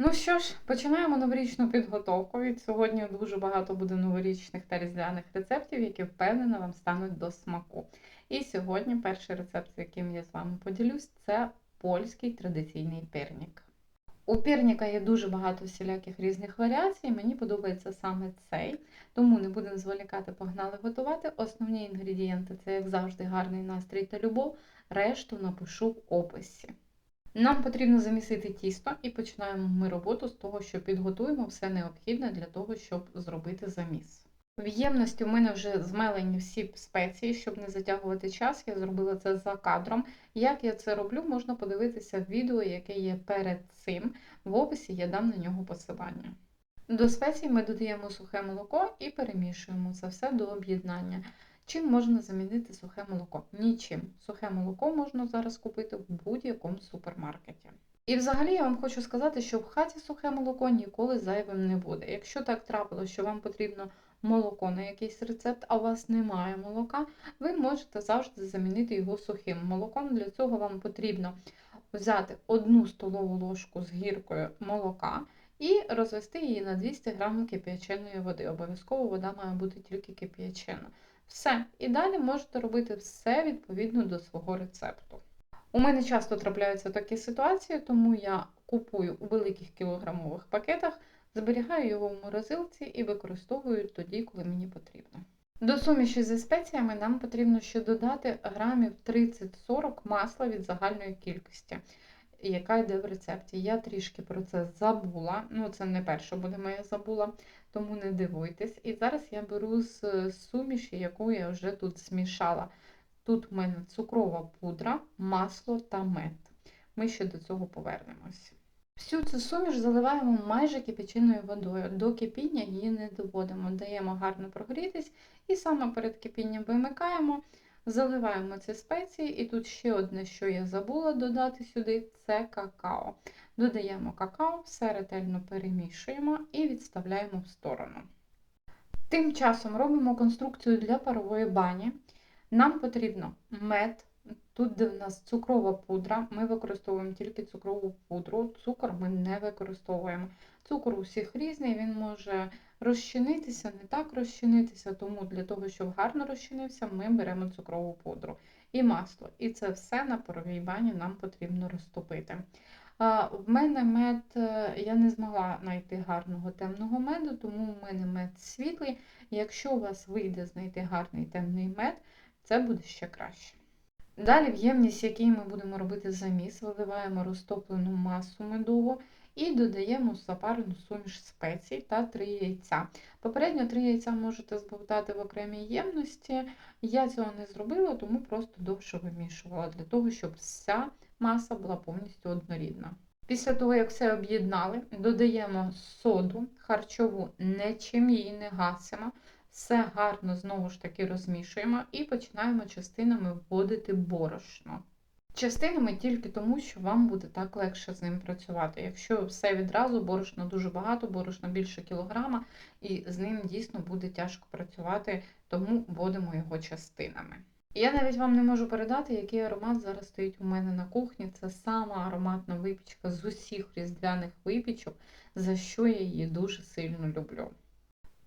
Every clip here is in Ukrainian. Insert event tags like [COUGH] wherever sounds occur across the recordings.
Ну що ж, починаємо новорічну підготовку. Від сьогодні дуже багато буде новорічних та різдвяних рецептів, які впевнена вам стануть до смаку. І сьогодні перший рецепт, з яким я з вами поділюсь, це польський традиційний пірнік. У пірніка є дуже багато всіляких різних варіацій. Мені подобається саме цей, тому не будемо зволікати, погнали готувати. Основні інгредієнти це, як завжди, гарний настрій та любов. Решту напишу в описі. Нам потрібно замісити тісто і починаємо ми роботу з того, що підготуємо все необхідне для того, щоб зробити заміс. В ємності у мене вже змелені всі спеції, щоб не затягувати час. Я зробила це за кадром. Як я це роблю, можна подивитися в відео, яке є перед цим. В описі я дам на нього посилання. До спецій ми додаємо сухе молоко і перемішуємо це все до об'єднання. Чим можна замінити сухе молоко? Нічим. Сухе молоко можна зараз купити в будь-якому супермаркеті. І взагалі я вам хочу сказати, що в хаті сухе молоко ніколи зайвим не буде. Якщо так трапилося, що вам потрібно молоко на якийсь рецепт, а у вас немає молока, ви можете завжди замінити його сухим молоком. Для цього вам потрібно взяти одну столову ложку з гіркою молока і розвести її на 200 г кип'яченої води. Обов'язково вода має бути тільки кип'ячена. Все. І далі можете робити все відповідно до свого рецепту. У мене часто трапляються такі ситуації, тому я купую у великих кілограмових пакетах, зберігаю його в морозилці і використовую тоді, коли мені потрібно. До суміші зі спеціями нам потрібно ще додати грамів 30-40 масла від загальної кількості, яка йде в рецепті. Я трішки про це забула. Ну, це не перша буде моя забула, тому не дивуйтесь. І зараз я беру з суміші, яку я вже тут змішала. Тут в мене цукрова пудра, масло та мед. Ми ще до цього повернемось. Всю цю суміш заливаємо майже кипяченою водою. До кипіння її не доводимо, даємо гарно прогрітись і саме перед кипінням вимикаємо, заливаємо ці спеції. І тут ще одне, що я забула додати сюди, це какао. Додаємо какао, все ретельно перемішуємо і відставляємо в сторону. Тим часом робимо конструкцію для парової бані. Нам потрібно мед, тут де в нас цукрова пудра, ми використовуємо тільки цукрову пудру, цукор ми не використовуємо. Цукор у всіх різний, він може розчинитися, не так розчинитися, тому для того, щоб гарно розчинився, ми беремо цукрову пудру і масло. І це все на паровій бані нам потрібно розтопити. В мене мед, е, я не змогла знайти гарного темного меду, тому в мене мед світлий. Якщо у вас вийде знайти гарний темний мед, це буде ще краще. Далі в ємність, якій ми будемо робити заміс, виливаємо розтоплену масу медову і додаємо запарену суміш спецій та 3 яйця. Попередньо 3 яйця можете збавтати в окремій ємності. Я цього не зробила, тому просто довше вимішувала, для того, щоб вся маса була повністю однорідна. Після того, як все об'єднали, додаємо соду харчову, нічим її не гасимо. Все гарно знову ж таки розмішуємо і починаємо частинами вводити борошно. Частинами тільки тому, що вам буде так легше з ним працювати. Якщо все відразу, борошна дуже багато, борошна більше кілограма, і з ним дійсно буде тяжко працювати, тому вводимо його частинами. Я навіть вам не можу передати, який аромат зараз стоїть у мене на кухні. Це сама ароматна випічка з усіх різдвяних випічок, за що я її дуже сильно люблю.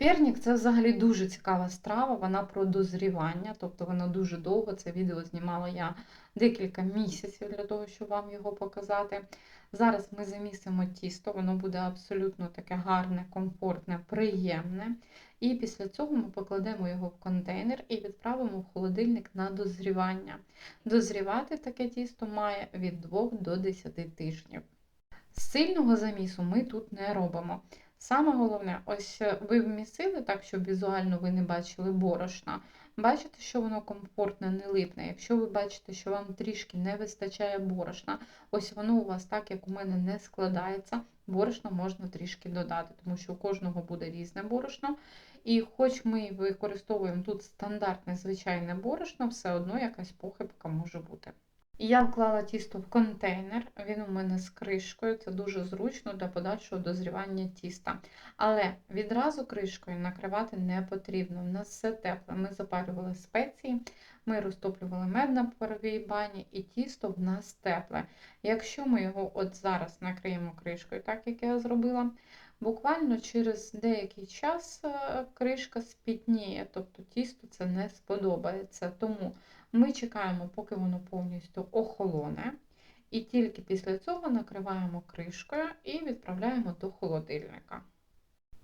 Пернік це взагалі дуже цікава страва, вона про дозрівання, тобто вона дуже довго. Це відео знімала я декілька місяців для того, щоб вам його показати. Зараз ми замісимо тісто, воно буде абсолютно таке гарне, комфортне, приємне. І після цього ми покладемо його в контейнер і відправимо в холодильник на дозрівання. Дозрівати таке тісто має від 2 до 10 тижнів. Сильного замісу ми тут не робимо. Саме головне, ось е, ви вмісили так, щоб візуально ви не бачили борошна. Бачите, що воно комфортне, не липне. Якщо ви бачите, що вам трішки не вистачає борошна, ось воно у вас так, як у мене, не складається, борошна можна трішки додати, тому що у кожного буде різне борошно. І хоч ми використовуємо тут стандартне звичайне борошно, все одно якась похибка може бути. Я вклала тісто в контейнер, він у мене з кришкою, це дуже зручно для подальшого дозрівання тіста. Але відразу кришкою накривати не потрібно. У нас все тепле. Ми запарювали спеції, ми розтоплювали мед на паровій бані, і тісто в нас тепле. Якщо ми його от зараз накриємо кришкою, так як я зробила, буквально через деякий час е, кришка спітніє, тобто тісто це не сподобається. Тому ми чекаємо, поки воно повністю охолоне. І тільки після цього накриваємо кришкою і відправляємо до холодильника.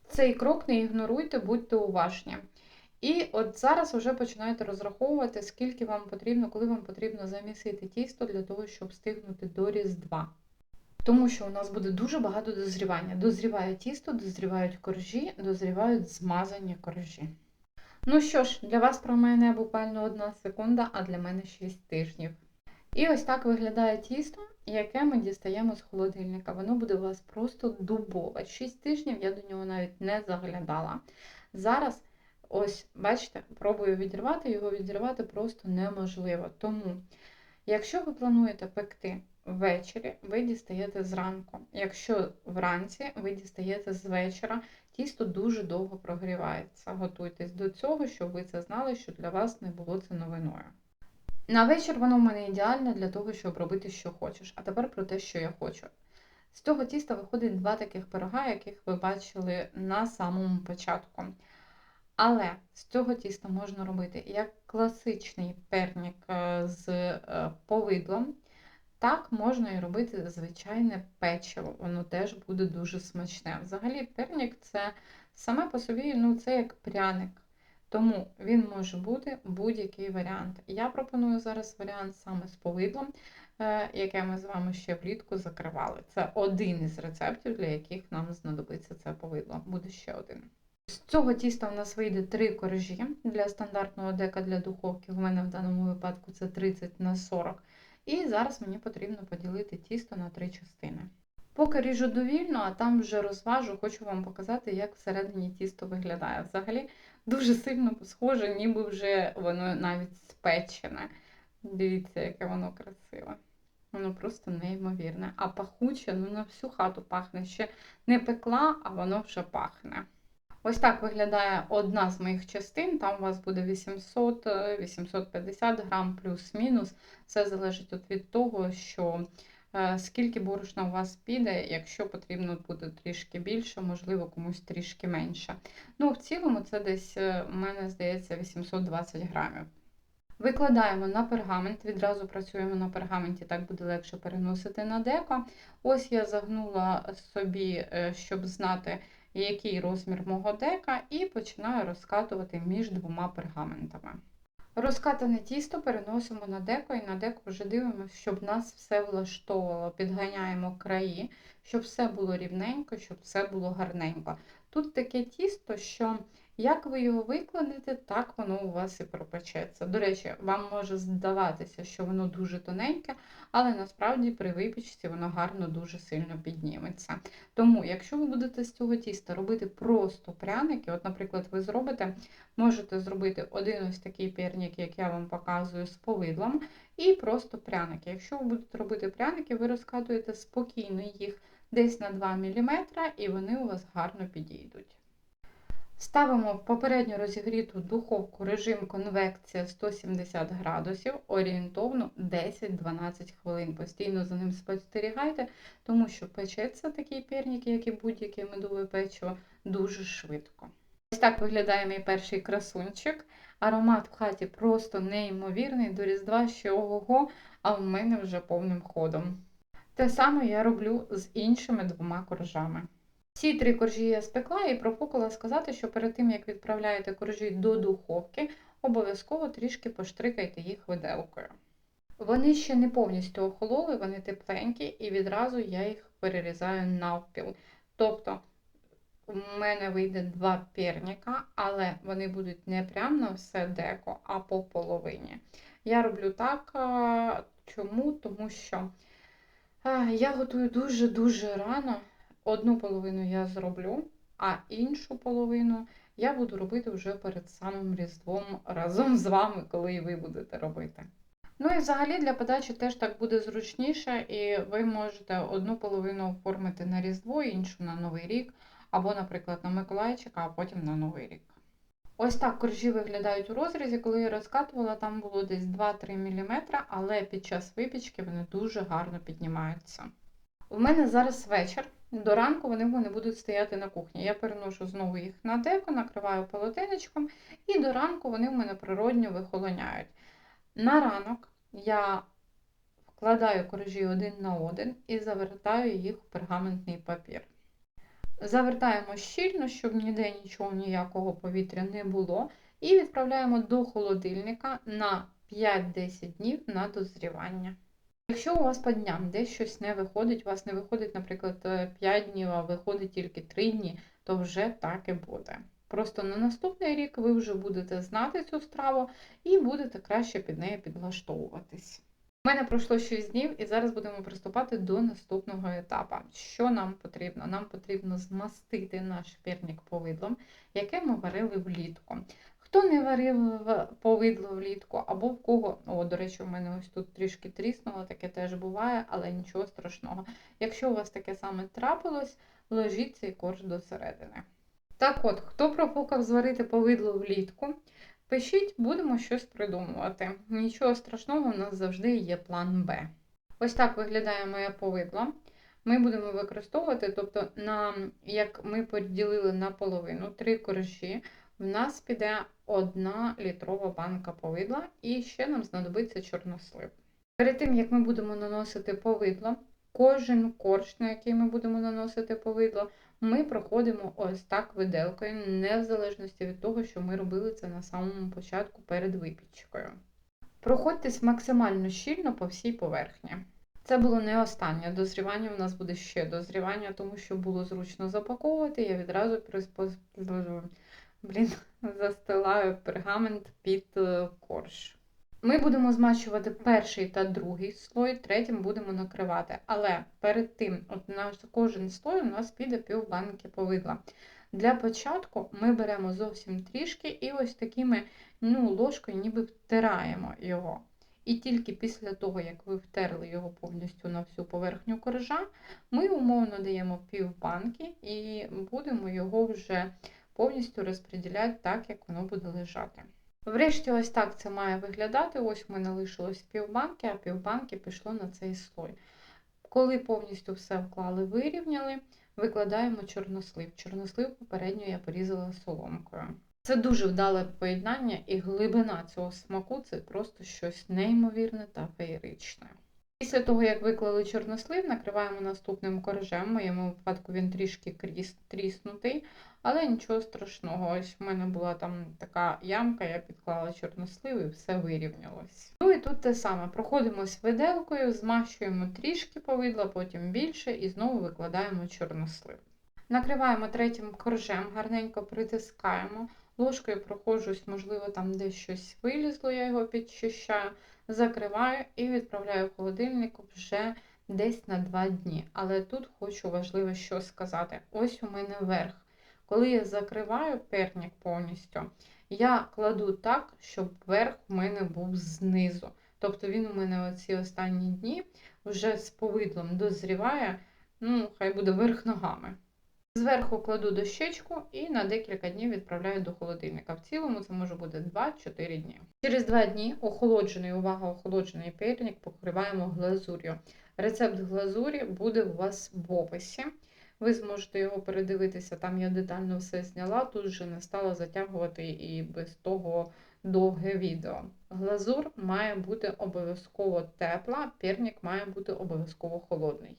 Цей крок не ігноруйте, будьте уважні. І от зараз вже починаєте розраховувати, скільки вам потрібно, коли вам потрібно замісити тісто для того, щоб встигнути до Різдва. Тому що у нас буде дуже багато дозрівання. Дозріває тісто, дозрівають коржі, дозрівають змазані коржі. Ну що ж, для вас про мене буквально одна секунда, а для мене 6 тижнів. І ось так виглядає тісто, яке ми дістаємо з холодильника. Воно буде у вас просто дубове. 6 тижнів я до нього навіть не заглядала. Зараз, ось, бачите, пробую відірвати, його відірвати просто неможливо. Тому, якщо ви плануєте пекти ввечері, ви дістаєте зранку. Якщо вранці, ви дістаєте з вечора. Тісто дуже довго прогрівається. Готуйтесь до цього, щоб ви це знали, що для вас не було це новиною. На вечір воно в мене ідеальне для того, щоб робити, що хочеш. А тепер про те, що я хочу. З цього тіста виходить два таких пирога, яких ви бачили на самому початку. Але з цього тіста можна робити як класичний пернік е, з е, повидлом, так можна і робити звичайне печиво, воно теж буде дуже смачне. Взагалі, пернік це саме по собі ну, це як пряник. Тому він може бути будь-який варіант. Я пропоную зараз варіант саме з повидлом, е, яке ми з вами ще влітку закривали. Це один із рецептів, для яких нам знадобиться це повидло. Буде ще один. З цього тіста у нас вийде три коржі для стандартного дека для духовки. У мене в даному випадку це 30 на 40. І зараз мені потрібно поділити тісто на три частини. Поки ріжу довільно, а там вже розважу, хочу вам показати, як всередині тісто виглядає. Взагалі дуже сильно схоже, ніби вже воно навіть спечене. Дивіться, яке воно красиве. Воно просто неймовірне. А пахуче, ну на всю хату пахне. Ще не пекла, а воно вже пахне. Ось так виглядає одна з моїх частин. Там у вас буде 800-850 грам плюс-мінус. Це залежить від того, що е, скільки борошна у вас піде, якщо потрібно буде трішки більше, можливо, комусь трішки менше. Ну, в цілому, це десь, е, у мене здається, 820 грамів. Викладаємо на пергамент, відразу працюємо на пергаменті, так буде легше переносити на деко. Ось я загнула собі, е, щоб знати який розмір мого дека, і починаю розкатувати між двома пергаментами. Розкатане тісто переносимо на деко і на деко вже дивимося, щоб нас все влаштовувало. Підганяємо краї, щоб все було рівненько, щоб все було гарненько. Тут таке тісто, що як ви його викладете, так воно у вас і пропечеться. До речі, вам може здаватися, що воно дуже тоненьке, але насправді при випічці воно гарно дуже сильно підніметься. Тому, якщо ви будете з цього тіста робити просто пряники, от, наприклад, ви зробите, можете зробити один ось такий перник, як я вам показую, з повидлом, і просто пряники. Якщо ви будете робити пряники, ви розкатуєте спокійно їх десь на 2 мм, і вони у вас гарно підійдуть. Ставимо в попередньо розігріту духовку режим конвекція 170 градусів, орієнтовно 10-12 хвилин. Постійно за ним спостерігайте, тому що печеться такий перник, як і будь-яке медове печиво, дуже швидко. Ось так виглядає мій перший красунчик. Аромат в хаті просто неймовірний, до Різдва ще ого, а в мене вже повним ходом. Те саме я роблю з іншими двома коржами. Ці три коржі я спекла і профукала сказати, що перед тим, як відправляєте коржі до духовки, обов'язково трішки поштрикайте їх виделкою. Вони ще не повністю охололи, вони тепленькі, і відразу я їх перерізаю навпіл. Тобто, у мене вийде два перніка, але вони будуть не прямо на все деко, а по половині. Я роблю так, чому? Тому що я готую дуже-дуже рано. Одну половину я зроблю, а іншу половину я буду робити вже перед самим Різдвом разом з вами, коли ви будете робити. Ну і взагалі для подачі теж так буде зручніше, і ви можете одну половину оформити на Різдво, іншу на Новий рік, або, наприклад, на Миколайчика, а потім на Новий рік. Ось так коржі виглядають у розрізі. Коли я розкатувала, там було десь 2-3 мм, але під час випічки вони дуже гарно піднімаються. У мене зараз вечір. До ранку вони в будуть стояти на кухні. Я переношу знову їх на деко, накриваю полотенечком, і до ранку вони в мене природньо вихолоняють. На ранок я вкладаю коржі один на один і завертаю їх в пергаментний папір. Завертаємо щільно, щоб ніде нічого, ніякого повітря не було. І відправляємо до холодильника на 5-10 днів на дозрівання. Якщо у вас по дням десь щось не виходить, у вас не виходить, наприклад, 5 днів, а виходить тільки 3 дні, то вже так і буде. Просто на наступний рік ви вже будете знати цю страву і будете краще під нею підлаштовуватись. У мене пройшло 6 днів, і зараз будемо приступати до наступного етапу. Що нам потрібно? Нам потрібно змастити наш пірник повидлом, яке ми варили влітку. Хто не варив повидло влітку, або в кого, о, до речі, у мене ось тут трішки тріснуло, таке теж буває, але нічого страшного. Якщо у вас таке саме трапилось, ложіть цей корж до середини. Так от, хто профукав зварити повидло влітку, пишіть, будемо щось придумувати. Нічого страшного, у нас завжди є план Б. Ось так виглядає моє повидло. Ми будемо використовувати, тобто, на, як ми поділили на половину три коржі, в нас піде одна літрова банка повидла, і ще нам знадобиться чорнослив. Перед тим, як ми будемо наносити повидло, кожен корж, на який ми будемо наносити повидло, ми проходимо ось так виделкою, не в залежності від того, що ми робили це на самому початку перед випічкою. Проходьтесь максимально щільно по всій поверхні. Це було не останнє дозрівання, у нас буде ще дозрівання, тому що було зручно запаковувати. Я відразу блін, [LAUGHS] застилаю пергамент під е, корж. Ми будемо змащувати перший та другий слой, третім будемо накривати. Але перед тим, от на кожен слой у нас піде пів банки повидла. Для початку ми беремо зовсім трішки і ось такими ну, ложкою ніби втираємо його. І тільки після того, як ви втерли його повністю на всю поверхню коржа, ми умовно даємо пів банки і будемо його вже повністю розподіляти так, як воно буде лежати. Врешті, ось так це має виглядати. Ось в мене лишилось півбанки, а півбанки пішло на цей слой. Коли повністю все вклали, вирівняли, викладаємо чорнослив. Чорнослив попередньо я порізала соломкою. Це дуже вдале поєднання, і глибина цього смаку це просто щось неймовірне та феєричне. Після того, як виклали чорнослив, накриваємо наступним коржем. В моєму випадку він трішки тріснутий, але нічого страшного. Ось в мене була там така ямка, я підклала чорнослив і все вирівнялось. Ну і тут те саме. Проходимось виделкою, змащуємо трішки повидла, потім більше і знову викладаємо чорнослив. Накриваємо третім коржем, гарненько притискаємо. Ложкою проходжусь, можливо, там десь щось вилізло, я його підчищаю, закриваю і відправляю в холодильник вже десь на 2 дні. Але тут хочу важливо що сказати: ось у мене верх. Коли я закриваю перник повністю, я кладу так, щоб верх у мене був знизу. Тобто він у мене оці останні дні вже з повидлом дозріває, ну, хай буде верх ногами. Зверху кладу дощечку і на декілька днів відправляю до холодильника. В цілому це може бути 2-4 дні. Через 2 дні охолоджений, увага, охолоджений перник покриваємо глазур'ю. Рецепт глазурі буде у вас в описі. Ви зможете його передивитися, там я детально все зняла, тут вже не стала затягувати і без того довге відео. Глазур має бути обов'язково тепла, перник має бути обов'язково холодний.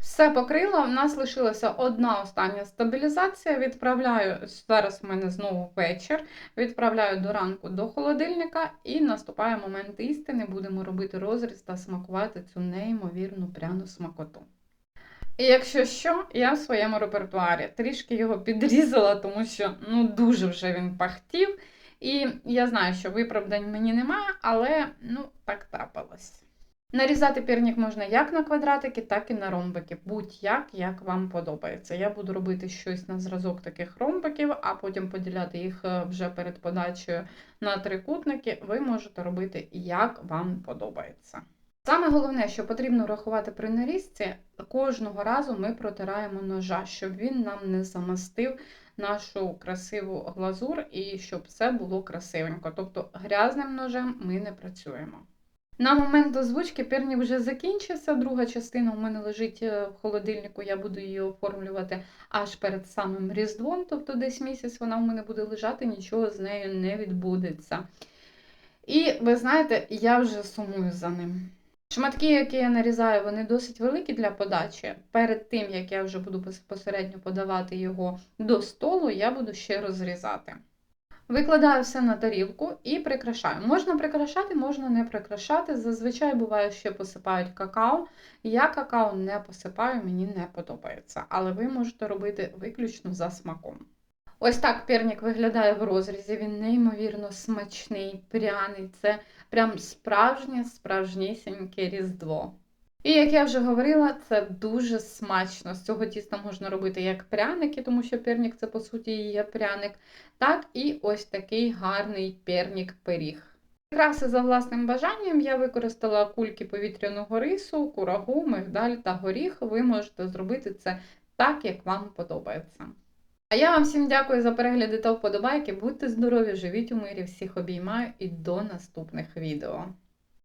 Все покрила, в нас лишилася одна остання стабілізація. Відправляю, зараз в мене знову вечір, відправляю до ранку до холодильника і наступає момент істини, будемо робити розріз та смакувати цю неймовірну пряну смакоту. І якщо що, я в своєму репертуарі трішки його підрізала, тому що ну, дуже вже він пахтів. І я знаю, що виправдань мені немає, але ну, так трапилось. Нарізати пірник можна як на квадратики, так і на ромбики. Будь-як, як вам подобається. Я буду робити щось на зразок таких ромбиків, а потім поділяти їх е, вже перед подачею на трикутники. Ви можете робити як вам подобається. Саме головне, що потрібно врахувати при нарізці, кожного разу ми протираємо ножа, щоб він нам не замастив нашу красиву глазур і щоб все було красивенько. Тобто грязним ножем ми не працюємо. На момент озвучки пірнік вже закінчився. Друга частина у мене лежить е, в холодильнику, я буду її оформлювати аж перед самим Різдвом, тобто десь місяць вона у мене буде лежати, нічого з нею не відбудеться. І ви знаєте, я вже сумую за ним. Шматки, які я нарізаю, вони досить великі для подачі. Перед тим, як я вже буду безпосередньо подавати його до столу, я буду ще розрізати. Викладаю все на тарілку і прикрашаю. Можна прикрашати, можна не прикрашати. Зазвичай буває, що посипають какао. Я какао не посипаю, мені не подобається. Але ви можете робити виключно за смаком. Ось так пірник виглядає в розрізі. Він неймовірно смачний, пряний. Це прям справжнє, справжнісіньке різдво. І як я вже говорила, це дуже смачно. З цього тіста можна робити як пряники, тому що пірник це по суті і є пряник, так і ось такий гарний пірник-пиріг. Прикраси за власним бажанням я використала кульки повітряного рису, курагу, мигдаль та горіх. Ви можете зробити це так, як вам подобається. А я вам всім дякую за перегляди та вподобайки. Будьте здорові, живіть у мирі, всіх обіймаю і до наступних відео.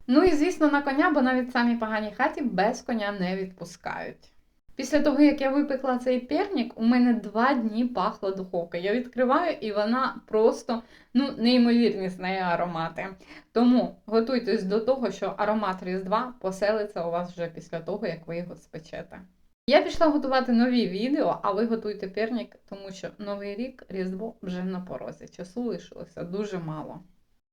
Ну і звісно, на коня, бо навіть самі погані хаті без коня не відпускають. Після того, як я випекла цей пернік, у мене два дні пахла духовка. Я відкриваю, і вона просто ну, неймовірні з неї аромати. Тому готуйтесь до того, що аромат Різдва поселиться у вас вже після того, як ви його спечете. Я пішла готувати нові відео, а ви готуйте пірнік, тому що новий рік Різдво вже на порозі. Часу лишилося дуже мало.